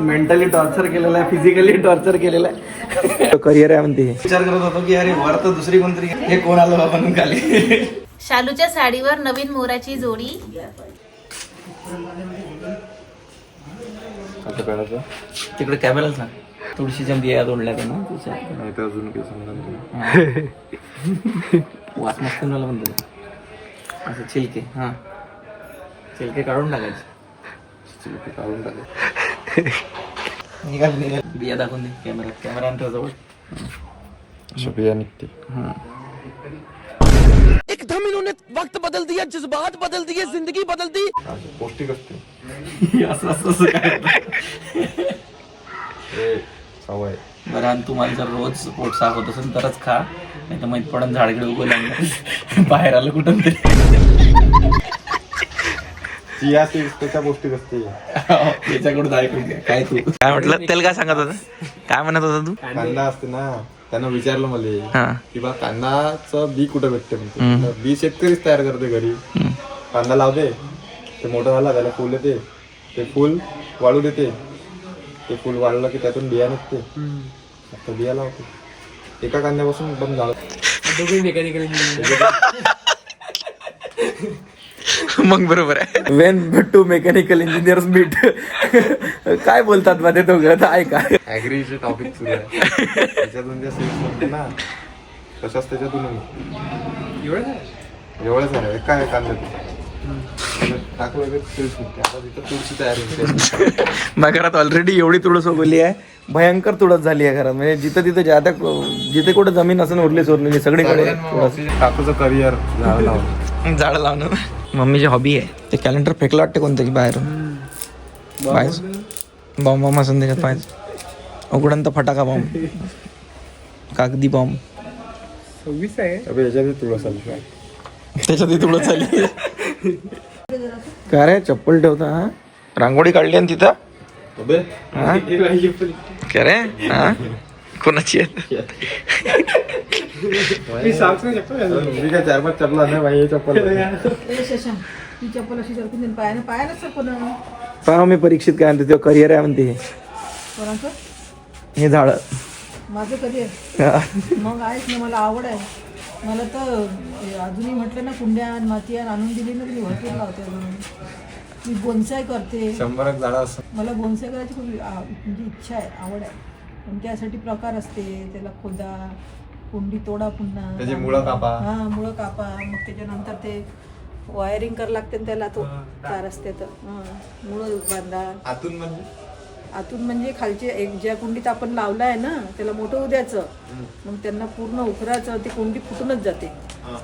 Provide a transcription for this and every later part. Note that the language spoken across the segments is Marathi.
मेंटली टॉर्चर केलेलं आहे फिजिकली टॉर्चर केलेलं आहे. करिअर आहे म्हणते हे. विचार करत होतो की अरे वर तर दुसरी कोणतरी हे कोण आलं बाबा म्हणून खाली? शालूच्या साडीवर नवीन मोराची जोडी. आता कळायचं? तिकडे कॅमेराच ना तुळशीच्या बिया तोडल्या त्या ना तिच्या नाही तर अजून काही समजा. वास मस्त मला म्हणतो असं चिलके हा. चिलके काढून टाकायचे. चिलके काढून टाका निघाल निघाल बिया दाखवून दे कॅमेरा कॅमेरा आणतो जवळ अशा बिया निघते एकदम इन्होंने वक्त बदल दिया जज्बात बदल दिए जिंदगी बदल दी. पौष्टिक असते. असं असं असं काय सवय. बरं आणि तुम्हाला जर रोज पोट साफ होत असेल तरच खा नाही तर माहीत पडन झाडकडे उभं लागलं बाहेर आलं कुठं तरी. चिया सीड्स त्याच्या पौष्टिक असते. त्याच्याकडून ऐकून घ्या. काय तू? काय म्हटलं? त्याला काय सांगत होता? काय म्हणत होता तू? कांदा असते ना त्यांना विचारलं मला हा. की बा कांदाचं बी कुठं भेटते म्हणते? तर बी शेतकरीच तयार करते घरी. कांदा लावते ते मोठं झाला त्याला फुल येते. ते फुल वाळू देते. ते फुल वाळलं की त्यातून बिया निघते. आता बिया लावते. एका कांद्यापासून बंद झालं. मग बरोबर आहे. When two mechanical engineers meet काय बोलतात मध्ये तो घरात ऐका. ऍग्रीचे टॉपिक सुरू आहे. त्याच्यातून ज्या ना तशाच त्याच्यातून एवढंच आहे काय कांद्यात टाकलं की सीड्स निघते आता तिथं तुळशी तयार होते. माझ्या घरात ऑलरेडी एवढी तुळस उगवली आहे. भयंकर तुळस झाली आहे घरात. म्हणजे जिथं तिथं ज्यादा जिथे कुठं जमीन असं उरली सोडलेली सगळीकडे तुळस काकूचं करिअर झालं लावलं झाड लावणं. मम्मीची हॉबी आहे ते कॅलेंडर फेकलं वाटते कोणतं की बाहेरून. बाहेर. बॉम्ब बॉम्ब असं त्याच्यात पाहिजे. उघडंत फटाका बॉम्ब कागदी बॉम्ब अबे याच्यात तुळस आली. काय त्याच्यात तुळस झाली काय रे चप्पल ठेवता हा? रांगोळी काढली आणि तिथं? अबे हा? काय रे हा? कोणाची आहे? मी काय चार पाच चपला नाही भाई हे चप्पल ती चप्पल अशी सरकून देईन पायानं पायाला सरकून पहा मी परीक्षित काय म्हणते तेव्हा करिअर आहे म्हणते हे. कोणाचं हे झाड. माझं आहे मग आहेच ना मला आवड आहे. मला तर हे अजूनही म्हटलं ना कुंड्या आण, माती आण आणून दिली ना मी भरपूर लावते अजून. मी बोनसाय करते. शंभर एक झाडं असं मला बोनसाय करायची खूप आ- म्हणजे इच्छा आहे आवड आहे. पण त्यासाठी प्रकार असते. त्याला खोदा कुंडी तोडा पुन्हा. त्याची मुळं कापा. हा मुळं कापा. मग त्याच्यानंतर ते वायरिंग करावं लागते ना त्याला तो तार असते तर. हा, मुळं बांधा. आतून म्हणजे? आतून म्हणजे खालचे एक ज्या कुंडीत आपण लावलं आहे ना त्याला मोठं होऊ द्यायचं. मग त्यांना पूर्ण उखराचं ती कुंडी फुटूनच जाते.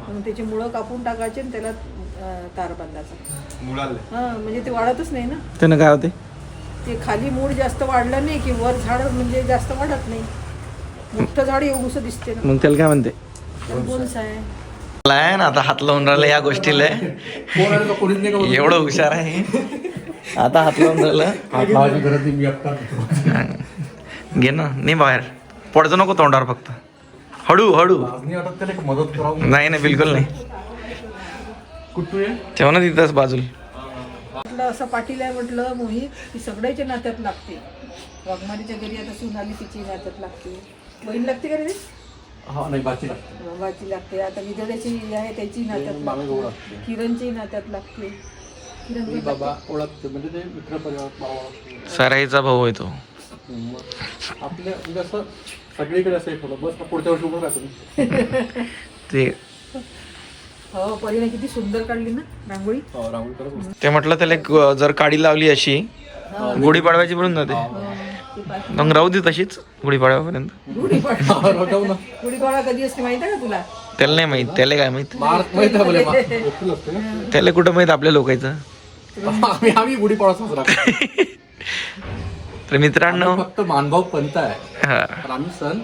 मग त्याची मुळं कापून टाकायचे आणि त्याला अं, तार बांधायचा. मुळाले. हा म्हणजे ते वाढतच नाही ना. त्यानं काय होते? ते खाली मूळ जास्त वाढलं नाही की वर झाड म्हणजे जास्त वाढत नाही. मोठं झाड एवढंसं दिसते ना. मग त्याला काय म्हणते? त्याला बोन्स आहे. आहे ना आता हात लावून राहिलं या गोष्टीला. एवढं हुशार आहे. आता हात लावून राहिलं. घे ना नाही बाहेर. पडतो नको तोंडावर फक्त. हळू हळू. नाही नाही बिलकुल नाही. ठेव ना तिथंच बाजूला. म्हटलं असं पाटील आहे म्हटलं मोहित ती सगळ्याच्या नात्यात लागते. वाघमारीच्या घरी आता सून आली तिची नात्यात लागते. बहीण लागते का रे? बाची लागते. आता विदड्याची आहे त्याची नात्यात लागते. किरणची नात्यात लागते. किरण पण बाबा ओळखते म्हणजे ते मित्र परिवार ओळखते. सराईचा भाऊ आहे तो. आपल्या म्हणजे असं सगळीकडे असं एक होतं. बस ना पुढच्या वर्षी उभं राहतो मी. ते हो परीने किती सुंदर काढली ना रांगोळी. हो. ते म्हटलं त्याला एक, जर काडी लावली अशी गुढीपाडव्याची म्हणून जाते ते. मग राहू दे तशीच गुढीपाडव्यापर्यंत गुढीपाडवा ना. कधी असते माहिती आहे का तुला? त्याला नाही माहीत त्याला काय माहीत? ना त्याला कुठं माहीत आपल्या लोकांचं? आम्ही साजरा करतो. तर मित्रांनो फक्त मानभाव पंत आहे. हा. पण आम्ही सण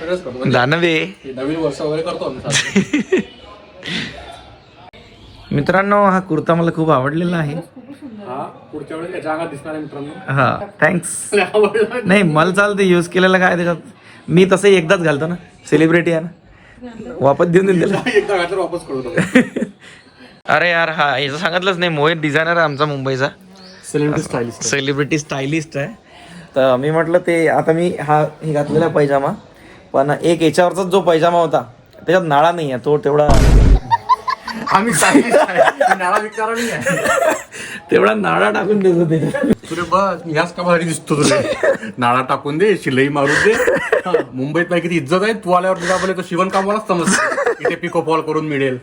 सगळेच करतो. म्हणजे दानवे. हे नवीन वर्ष वगैरे करतो आम्ही साजरा. मित्रांनो हा कुर्ता मला खूप आवडलेला आहे. हा पुढच्या वेळेस याच्या अंगात दिसणार आहे मित्रांनो. हा थँक्स आवडला नाही. मला चालते यूज केलेलं काय त्याच्यात? मी तसंही एकदाच घालतो ना. सेलिब्रिटी आहे ना. वापस देऊन देऊन त्याला एकदा घातल्यावर वापस करतो अरे यार हा याचं सांगितलंच नाही. मोहित डिझायनर आहे आमचा मुंबईचा. सेलिब्रिटी स्टाईलिस्ट सेलिब्रिटी स्टायलिस्ट आहे. तर मी म्हटलं ते आता मी हा हे घातलेला पायजामा पण एक याच्यावरचा जो पायजामा होता त्याच्यात नाळा नाही आहे तो तेवढा आम्ही नाळा विचारा नाही आहे. तेवढा नाळा टाकून देतो तुरे बस मी ह्याच कामासाठी दिसतो तुला. नाळा टाकून दे शिलाई मारून दे. हा, मुंबईत नाही किती इज्जत आहे? तू आल्यावर तुला बोले तो शिवण कामालाच समज इथे पिको फॉल करून मिळेल.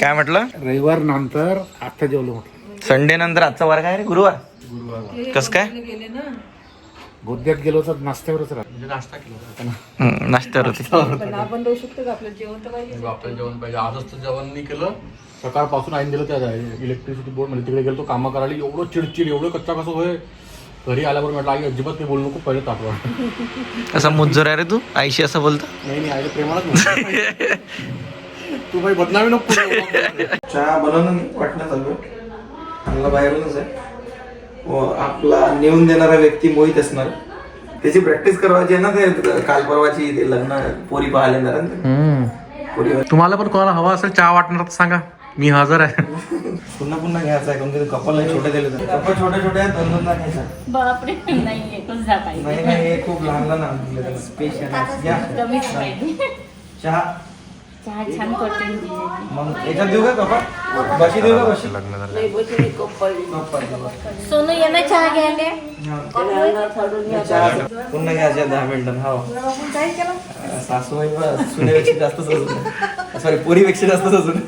काय म्हटलं? रविवार नंतर आता जेवलो म्हटलं. संडे नंतर आजचा वार काय रे? गुरुवार. कस काय? गेले ना गोद्यात गेलो तर नाश्त्यावरच राहत. म्हणजे नाश्ता केला होता. हम्म, नाश्त्यावर होती पण आपण राहू शकतो का? आपलं जेवण तर पाहिजे. आपलं जेवण पाहिजे. आजच तर जेवण नाही केलं. सकाळपासून आईन दिलं त्या इलेक्ट्रिसिटी बोर्डमध्ये तिकडे गेलो कामं करायला एवढं चिडचिड एवढं कच्चा कसं होय. घरी आल्यावर म्हटलं आई अजिबात काही बोलू नको पहिले तापवा. असा मुज्जर आहे रे तू? आईशी असं बोलतो? नाही नाही आईला प्रेमालाच म्हणतो. तू काही बदनामी नको करू. चहा बनवणं वाटणं चालू आहे. बाहेरूनच आहे. आपला नेऊन देणारा व्यक्ती मोहित असणार. त्याची प्रॅक्टिस करवायची आहे ना ते काल परवाची ते लग्न पोरी पाहायला येणार आहे ना. पोरी तुम्हाला पण कोणाला हवा असेल चहा वाटणार तर सांगा. मी हजर आहे. पुन्हा पुन्हा घ्यायचा आहे कारण कपल छोटे दिले तर. कपल छोटे छोटे आहेत दोन दोनदा घ्यायचा बापरे नाही एकच नाही नाही हे खूप लहान लहान स्पेशल चहा. चहा छान करते मी तिच्याची. मग याच्यात देऊ का बशी देऊ का बशी. सोनू ये ना चहा घ्यायला. पुन्हा घ्यायच्या दहा मिनिटं. हो. सासूबाई बस सुनेपेक्षा जास्त सजून सॉरी पोरीपेक्षा जास्त सजून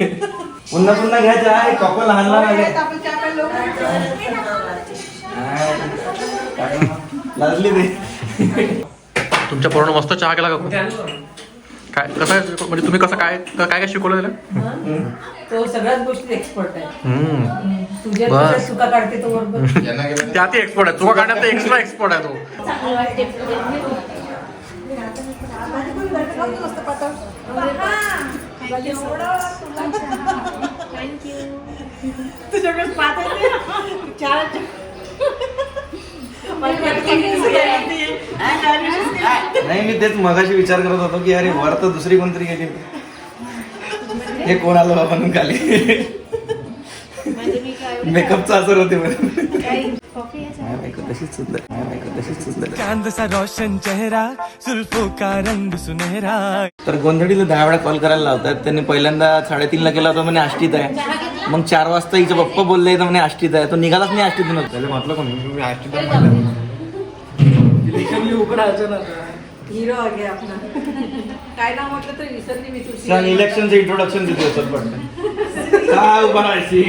पुन्हा पुन्हा घ्यायच्या आहे कप लहान लहान? लाजली ते तुमच्या पोरानं मस्त चहा केला का? काय कसं आहे? म्हणजे तुम्ही कसं काय काय काय शिकवलं त्याला? तो सगळ्याच गोष्टी एक्सपर्ट आहे. हम्म. तुझ्या बस. तुझ्या चुका काढते तो बरोबर? त्यात एक्सपर्ट आहे. चुका काढण्यात एक्स्ट्रा एक्सपर्ट आहे तो. चांगलं वाटते तुझ्याकडे पातळ चहा नाही मी तेच मगाशी विचार करत होतो की अरे वर तर दुसरी कोणतरी गेली. हे कोण आलं बाबा म्हणून खाली? मेकअपचा असर होते म्हणून. तशीच सुंदर. तशीच सुंदर. रोशन चेहरा जुल्फों का रंग सुनहरा. तर गोंधळीला दहा वेळा कॉल करायला लावतात. त्यांनी पहिल्यांदा साडेतीनला केला होता म्हणे आष्टीत आहे. मग चार वाजता हिचे पप्पा बोलले तर म्हणे आष्टीत आहे. तो निघालाच नाही आष्टीतून. म्हटलं कोणी? मी हिरो आ गया आपला काय नाव म्हटलं तर विसरली मी तुझी सांग इलेक्शनचं इंट्रोडक्शन देतो सर पण काय उभा राहायची?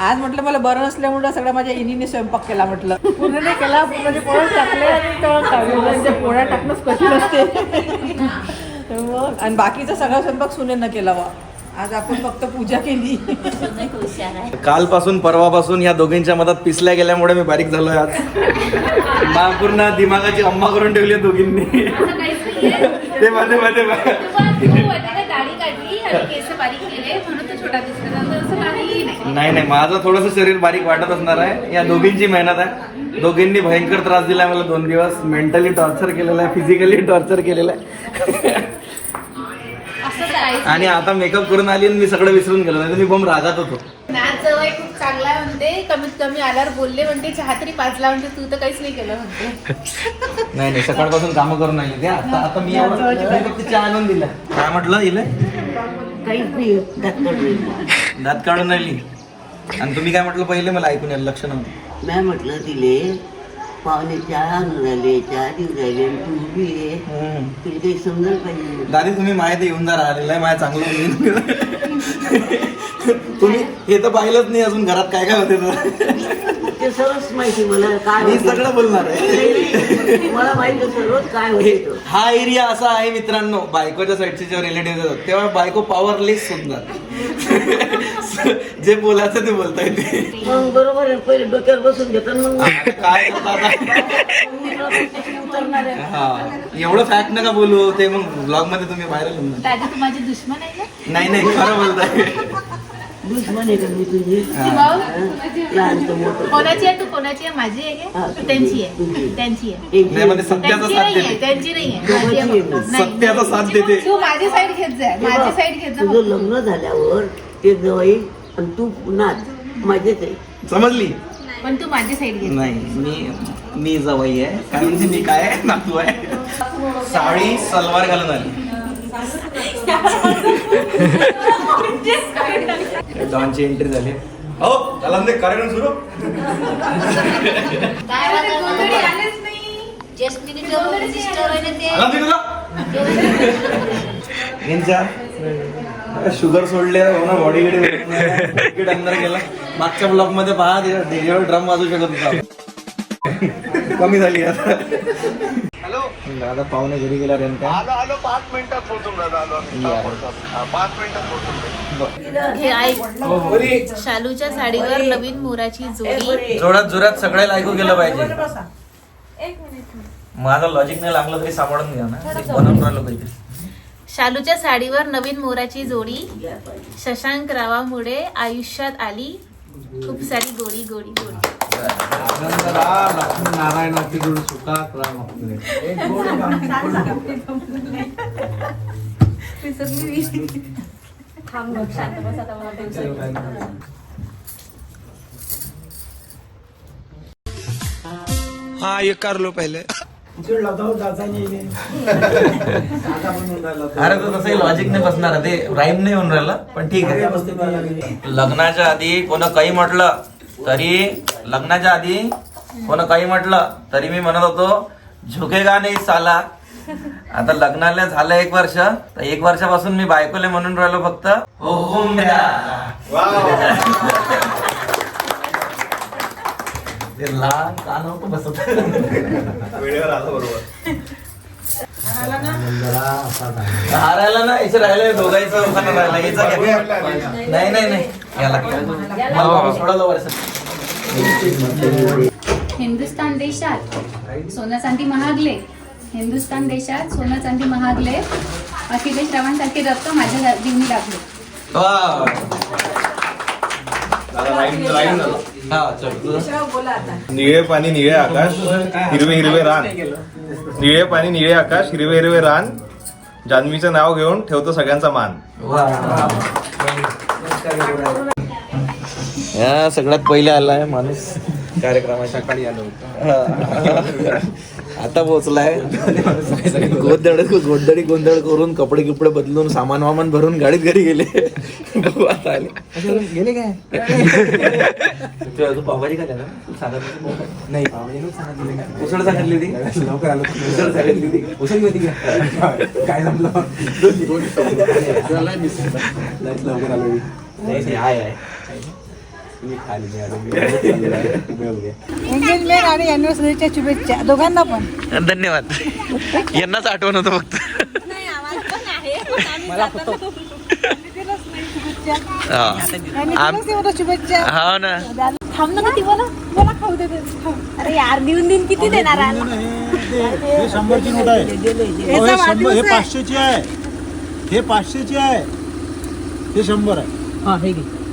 आज म्हटलं मला बरं नसल्यामुळे सगळं माझ्या इनीने स्वयंपाक केला म्हटलं. पूर्ण नाही केला म्हणजे पोळ्या टाकले आणि. पोळ्या टाकणंच कठीण असते. तर मग आणि बाकीचा सगळा स्वयंपाक सुनेनं केला वा आज आपण फक्त पूजा केली. कालपासून परवापासून या दोघींच्या मधात पिसल्या गेल्यामुळे मी बारीक झालोय आज. मा पूर्ण दिमागाची अम्मा करून ठेवली दोघींनी. ते मध्ये मध्ये दाढी काढली आणि केस बारीक केले म्हणून तो छोटा दिसतो असं काही नाही. नाही नाही माझं थोडस शरीर बारीक वाटत असणार आहे. या दोघींची मेहनत आहे. दोघींनी भयंकर त्रास दिलाय मला दोन दिवस. मेंटली टॉर्चर केलेलं आहे फिजिकली टॉर्चर केलेलं आहे. आणि आता मेकअप करून आली आणि मी सगळं विसरून गेलो नाही तर मी बम रागात होतो. मॅथ जवळ खूप चांगला आहे म्हणते. कमीत कमी आल्यावर बोलले म्हणते चहा तरी पाचला म्हणते तू तर काहीच नाही केलं म्हणते. नाही नाही सकाळपासून कामं करून आली. ते आता आता मी फक्त चहा आणून दिला. काय म्हटलं इले? दात काढून राहिली आणि तुम्ही काय म्हटलं पहिले? मला ऐकून यायला लक्ष नव्हतं. नाही म्हटलं तिले पाहुणे चार आणून राहिले चहा देऊन राहिले आणि तू उभी आहे हम्म. तुला काही समजायला पाहिजे दादी तुम्ही माहिती येऊन जा राहिलेलं आहे माझ्या चांगलं होईल तुम्ही हे तर पाहिलंच नाही अजून घरात काय काय होते तर. ते सर्वच माहिती मला काय मी होते. सगळं बोलणार आहे. मला माहिती सर्वच काय हे- होते तो. हा एरिया असा आहे मित्रांनो बायकोच्या साईडचे जेव्हा रिलेटिव्ह येतात तेव्हा बायको पॉवरलेस सुंदर जे बोलायचं ते बोलता येते मग बरोबर आहे पहिले डोक्यावर बसून घेतात मग काय करता आता? उतरणार आहे हा एवढं फॅक्ट नका बोलू ते मग ब्लॉगमध्ये तुम्ही व्हायरल होणार. दादी तू माझी दुश्मन आहे का? नाही नाही खरं बोलताय. दुश्मन आहे का मी तुझी भाऊ लहान तर मोठं कोणाची आहे तू? कोणाची आहे? माझी आहे हा. का त्यांची आहे. त्यांची आहे. एक नाही म्हणजे सत्याचा त्यांची साथ देते. त्यांची नाही आहे माझी आहे फक्त. नाही. सत्याचा साथ देते. तू माझी साईड घेत जा. माझी साईड घेत जा तुझं लग्न झाल्यावर ते जवाई आणि तू नाच मजेत आहे. समजली? पण तू माझी साईड घे नाही मी मी जवई आहे. कारण की मी काय आहे? नातू आहे. साडी सलवार घालून आली. डॉनची एंट्री झाली. हो झाला ते कार्यक्रम सुरू. शुगर सोडले हो ना बॉडी कडे. अंदर गेला मागच्या ब्लॉकमध्ये पहा ड्रम वाजू शकत होता. कमी झाली आता. दादा पाहुणे घरी गेला रेनका हे ऐक शालूच्या साडीवर नवीन मोराची जोडी. जोरात जोरात सगळ्याला ऐकू गेलं पाहिजे. माझं लॉजिक नाही लागलं तरी सांभाळून घ्या ना. बनवून राहिलो काहीतरी. शालूच्या साडीवर नवीन मोराची जोडी. शशांक रावामुळे आयुष्यात आली. खूप सारी गोडी गोडी गोडी नारायणाची सुखात राम. हाँ ये कर लो पहले अरे तो तसंही लॉजिक नाही बसणार ते राईम नाही होऊन राहिलं पण ठीक आहे लग्नाच्या आधी कोण काही म्हटलं तरी लग्नाच्या आधी कोण काही म्हटलं तरी मी म्हणत होतो झुकेगा नाही साला? आता लग्नाला झालं एक वर्ष तर एक वर्षापासून मी बायकोले म्हणून राहिलो फक्त हो हो लहान कान होतं बसत. हारायला ना? इथे राहिलं दोघांचं खाणं राहिलं. नाही नाही नाही. याला सोडायला वर्ष. हिंदुस्थान देशात सोनं चांदी महागले. हिंदुस्थान देशात सोनं चांदी महागले. अखिलेश रावांसारखे रक्त माझ्या जीवनी लागले. हा निळे पाणी निळे आकाश हिरवे हिरवे रान. निळे पाणी निळे आकाश हिरवे हिरवे रान. जान्हवीचं नाव घेऊन ठेवतो सगळ्यांचा मान. या सगळ्यात पहिले आलाय माणूस. कार्यक्रमाच्या सकाळी आलो होतो. आता पोहोचलाय. गोंधळ गोंधळी गोंधळ करून कपडे किपडे बदलून सामान वामान भरून गाडीत घरी गेले. बघू आता आले गेले काय? पावभाजी खाल्ल्या ना? नाही उसळ सांगितली होती? लवकर आलो. उसळ सांगितली होती. उसळ होती काय जमलं? लवकर आलो. नाही आहे. मी खाली आणि अॅनिव्हर्सरीच्या शुभेच्छा दोघांना पण धन्यवाद यांनाच आठवण होतं फक्त हा. शुभेच्छा हा ना थांब ना मला खाऊ दे. अरे यार देऊन देऊन किती देणार आहे? हे शंभरची नोट आहे हे शंभर हे पाचशेची आहे हे पाचशेची आहे हे शंभर आहे हे हा एवढं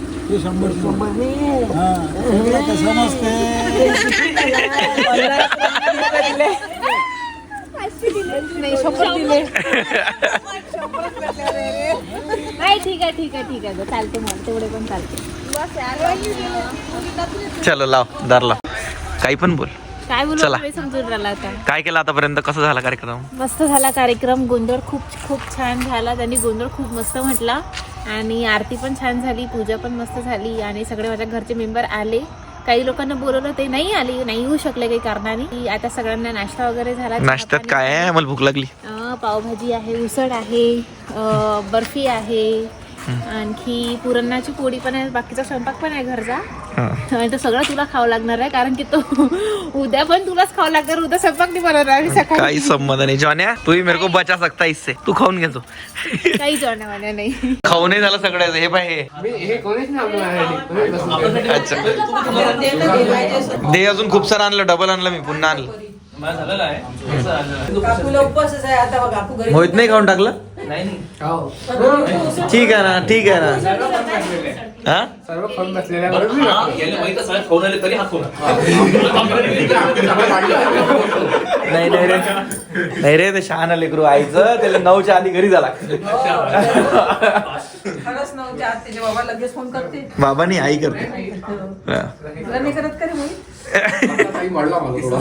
नाही ठीक आहे ठीक आहे ठीक आहे. गं, चालते मला तेवढे पण चालते. चलो लाव दार लाव काही पण बोल. काय बोलू चला. समजून राहिला आता. काय केलं आतापर्यंत? कसं झाला कार्यक्रम? मस्त झाला कार्यक्रम. गोंधळ खूप खूप छान झाला. त्यांनी गोंधळ खूप मस्त म्हटला. आणि आरती पण छान झाली पूजा पण मस्त झाली आणि सगळे माझ्या घरचे मेंबर आले. काही लोकांना बोलवलं ते नाही आले नाही येऊ शकले काही कारणाने. आता सगळ्यांना नाश्ता वगैरे झाला नाश्त्यात काय आहे? मला भूक लागली. पावभाजी आहे उसळ आहे अं, बर्फी आहे. आणखी पुरणाची पोळी पण आहे बाकीचा स्वयंपाक पण आहे घरचा. आणि तो सगळं तुला खावं लागणार आहे कारण की तो उद्या पण तुलाच खावं लागणार उद्या स्वयंपाक नाही बनवणार आम्ही सकाळी. काही संबंध नाही. जॉन्या तू मेरे को बचा सकता इससे. तू खाऊन घेतो काही नाही. खाऊ नाही झालं सगळ्याचं हे पाय हे. अच्छा. दे अजून खूप सारं आणलं डबल आणलं मी पुन्हा आणलं. काकूला उपवासच आहे आता बघा काकू घरी मोहित नाही खाऊन टाकलं? ठीक आहे ना ठीक आहे ना. हा? नाही नाही रे. नाही रे ते शहाणा लेकरू आईचं त्याला नऊच्या आधी घरी झाला खरंच त्याचे बाबा लगेच फोन करते. बाबानी आई करते. हा. तुला नाही करत का रे मोहित वाढला मला थोडा.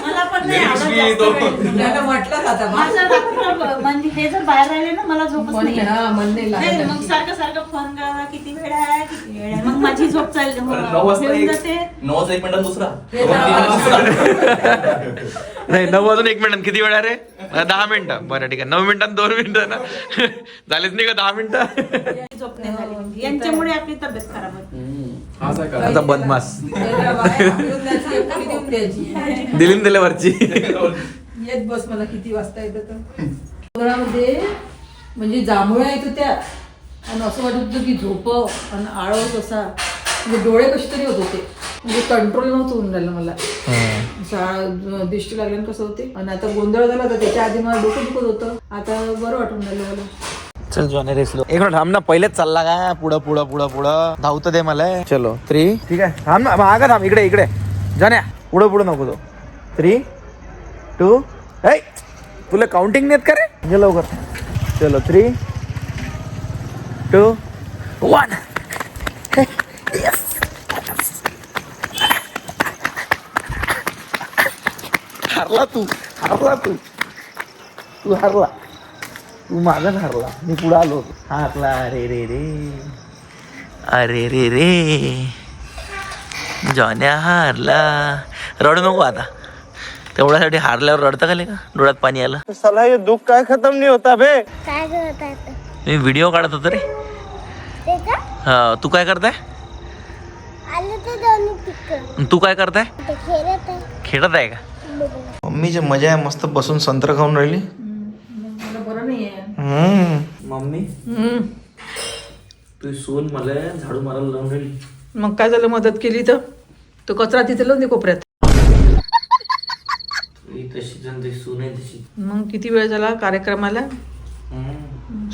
मला पण नाही आवडत जास्त वेळ. त्याला म्हटलं माझं रात्र म्हणजे हे जर बाहेर राहिले ना मला झोपच मन नाही. हा, मन मग सारखं सारखं फोन करा किती वेळ आहे किती वेळ आहे. मग माझी झोप चालली. जाते. नऊ वाजता एक मिनिटात दुसरा. हे. नाही नऊ वाजून एक मिनिटात. किती वेळ रे? दहा मिनिटं. बरं ठीक आहे. नऊ मिनिटात दोन मिनिटं ना. झालेच नाही का दहा मिनिटं? झोप नाही झाली. यांच्यामुळे आपली तब्येत खराब होते. का आता बदमास दिलीन दिल्या वरची येत बस मला किती वाजता येतं तर. डोंगरामध्ये म्हणजे जांभळ्या येत होत्या. आणि असं वाटत होतं की झोप आणि आळव कसा म्हणजे डोळे कसे तरी होत होते. म्हणजे कंट्रोल नव्हतं होऊन राहिलं मला. शाळा दिष्टी लागल्यानं कसं होते. आणि आता गोंधळ झाला तर त्याच्या आधी मला डोकं दुखत होतं. आता बरं वाटून राहिलं मला. चल जॉने रेसलो एक मिनिट थांब ना पहिलेच चालला का पुढं पुढं पुढं पुढं. धावत दे मला. चलो. थ्री ठीक आहे. थांब ना मागं थांब इकडे इकडे. जाण्या पुढं पुढं नको तो थ्री टू ऐ तुला काउंटिंग नाहीत का रे? म्हणजे लवकर. चलो थ्री टू वन हारला तू हारला तू. तू हारला. तू माझा हरला मी पुढे आलो होतो. हारला अरे रे रे. अरे रे रे. जॉन्या हारला. रडू नको आता. तेवढ्यासाठी हारल्यावर रडतं का का डोळ्यात पाणी आलं. सला हे दुःख काय खतम नाही होता बे काय मी व्हिडिओ काढत होतो रे. ते का? हा तू काय करताय? आलं ते दोन्ही पिक तू काय करताय? ते खेळत आहे. खेळत आहे का? मम्मीची मजा आहे मस्त बसून संत्र खाऊन राहिली मला बरं नाही आहे हम्म. मम्मी? तू सून मला झाडू मारायला लावून राहिली. मग काय झालं? मदत केली तर? तो कचरा तिथे लावून दे कोपऱ्यात. ही तशी जण ती सून आहे तशी. मग किती वेळ झाला कार्यक्रमाला?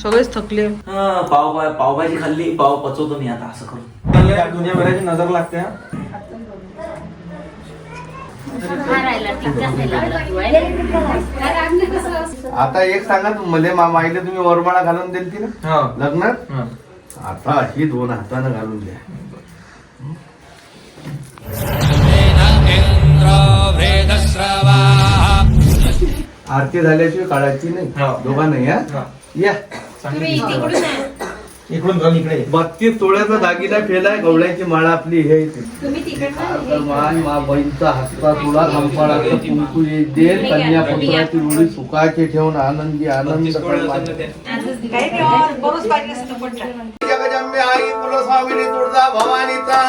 सगळेच थकले. हा पाव पावभाजी खाल्ली पाव पचवतो मी आता असं करून. दुनियाभराची नजर लागते हा. हा राहिला ठीक जास्त नाही लागला तू आहे. आता एक सांगा तू मले मामा आईला तुम्ही वरमाळा घालून दिली ती ना हा लग्नात हा. आता ही दोन हातानं घालून द्या आरती झाल्याशिवाय काढायची नाही हा. दोघांना या हा. या तुम्ही. इकडून जाऊन इकडे. बत्तीस तोळ्याचा दागिना फेलाय गवळ्याची माळा आपली हे मान मा बहीणचा हस्ता तुला कंपाळाचं कुंकू देईल कन्यापुत्राची रुळी सुखाचे ठेवून आनंदी आनंद जगजम्य आई कुलस्वामिनी तुळजा भवानीचा.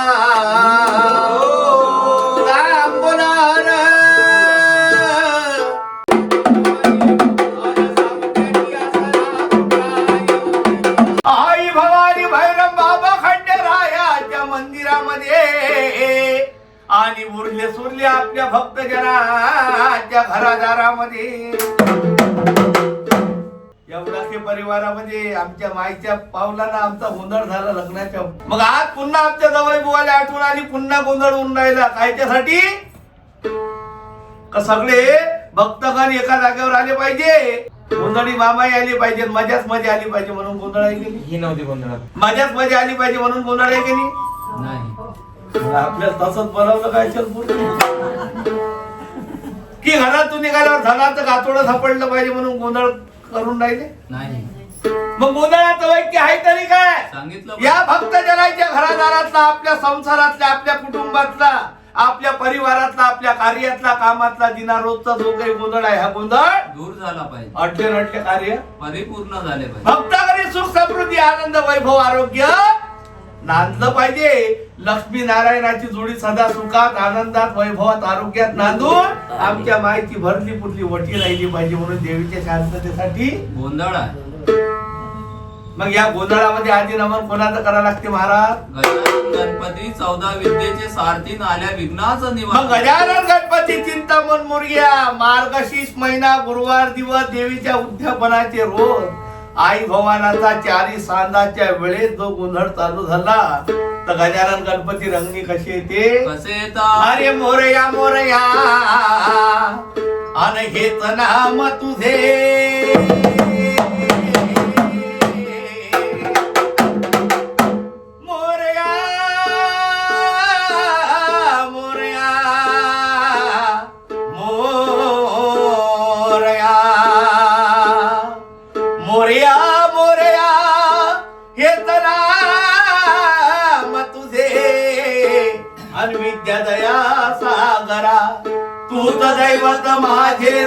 आणि उरले सुरले आपल्या भक्तजनाच्या घरादारामध्ये. एवढा के परिवारामध्ये आमच्या माईच्या पावलानं आमचा गोंधळ झाला लग्नाच्या. मग आज पुन्हा आमच्या जवळ बुवाला आठवण आली पुन्हा गोंधळ होऊन राहिला. कायच्यासाठी का सगळे भक्तगण एका जागेवर आले पाहिजे? गोंधळी मामाई आली पाहिजे मजाच मजा आली पाहिजे म्हणून गोंधळ आहे गेली ही नव्हती गोंधळात. मजाच मजा आली पाहिजे म्हणून गोंधळ आहे गेली आपल्याला तसंच बनवलं काय चल की घरातून निघाल्यावर झाला तर गातोडं सापडलं पाहिजे म्हणून गोंधळ करून राहिले? नाही. मग गोंधळाचं वाक्य आहे तरी काय? सांगितलं या भक्तजनाच्या घरादारातला आपल्या संसारातल्या आपल्या कुटुंबातला आपल्या परिवारातला आपल्या कार्यातला कामातला दिना रोजचा जो काही गोंधळ आहे हा गोंधळ दूर झाला पाहिजे. अडले नटले कार्य परिपूर्ण झाले पाहिजे. भक्ताकडे सुख समृद्धी आनंद वैभव आरोग्य नांदलं पाहिजे. लक्ष्मी नारायणाची जोडी सदा सुखात आनंदात वैभवात आरोग्यात नांदून आमच्या मायची भरली पुरली वटी राहिली पाहिजे म्हणून देवीच्या शांततेसाठी गोंधळ आहे. मग या गोंधळामध्ये आधी नमन कोणाचं करावं लागते महाराज? गजानन गणपती चौदा विद्येचे सारथी आल्या विघ्नाचं निवारण. गजानन गणपती चिंतामण मुरग्या मार्गशीर्ष महिना गुरुवार दिवस देवीच्या उद्यापनाचे रोज. आई भवानाचा चारी सांदाच्या वेळेत जो गोंधळ चालू झाला तर गजानन गणपती रंगणी कशी येते? कसे अरे मोरया मोरया अन हेच नाम तुझे. तूच दैवत माझे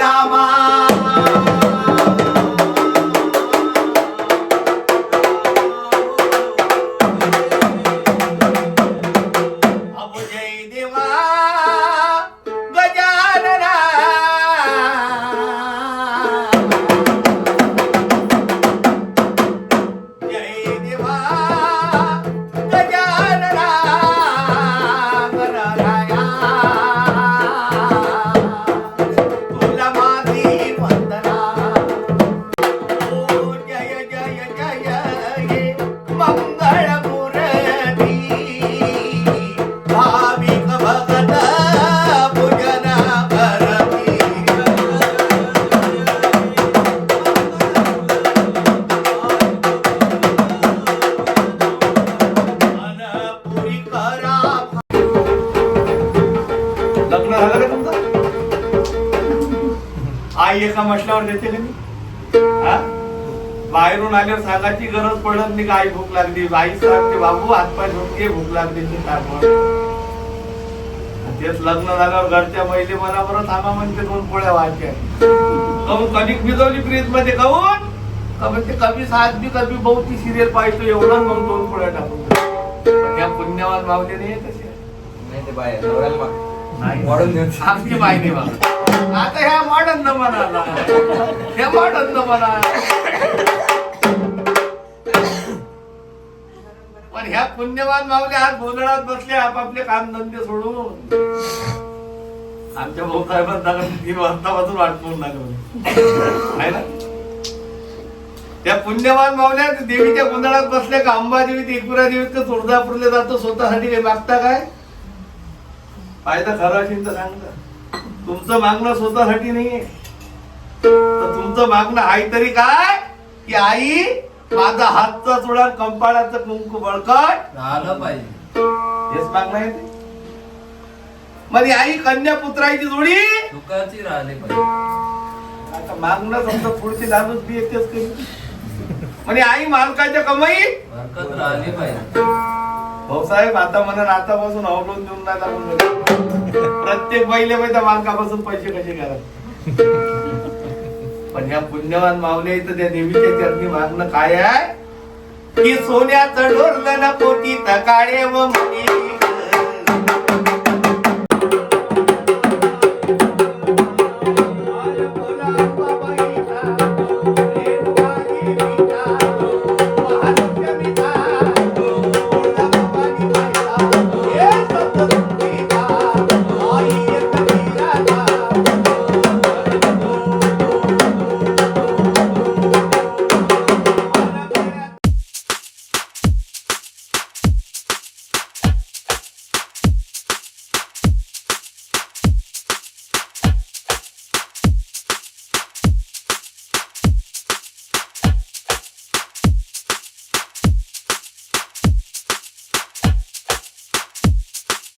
आई देते मी? हा? बाहेरून आल्यावर सांगायची गरज पडत नाही का? आई भूक लागली. आई सांगते बाबू हातपाय धुवून घे भूक लागली तेच लग्न झाल्यावर घरच्या महिले बरोबर थांबा म्हणते दोन पोळ्या व्हायच्या कहून कणिक भिजवली फ्रीजमध्ये कहून का म्हणते कमी साथ बी कमी बहुती ती सिरियल पाहिजे एवढं मग दोन पोळ्या टाकून त्या या पुण्यवान मावले नाही तसे नाही ते बाहेर नवऱ्याला मॉडर्न आमची माहिती बा. आता ह्या मॉडर्न जमाना म्हणाला ह्या मॉडर्न म्हणा पण ह्या पुण्यवान मावले आज गोंधळात बसले आपापले काम धंदे सोडून. आमच्या भाऊ साहेबांना तीन वाजतापासून वाट लागलं. आहे ना? त्या पुण्यवान मावल्या देवीच्या गोंधळात बसल्या का? अंबादेवी ते एकुरा देवी तर तुळजापूरला जातो स्वतःसाठी काही मागता काय? फायदा खरा असेल तर सांगता. तुमचं मागणं स्वतःसाठी नाहीये. तर तुमचं मागणं आहे तरी काय? की आई माझा हातचा चुडा कंपाळाचं कुंकू बळकट झालं पाहिजे. हेच मागणं आहे ते. मध्ये आई कन्या पुत्राची जोडी सुखाची राहिले पाहिजे. आता मागणं समजा पुढची लागूच बी येतेच काही म्हणजे आई मालकाच्या कमाई बरकत राहिली पाहिजे. भाऊसाहेब आता म्हणून आतापासून अवलंबून देऊन नाही लागून म्हणजे. प्रत्येक पहिले त्या मालकापासून पैसे कसे करा पण ह्या पुण्यवान मावल्या इथं त्या देवीच्या चरणी मागणं काय आहे? की सोन्या चढवलं ना पोटी तकाळे व मुली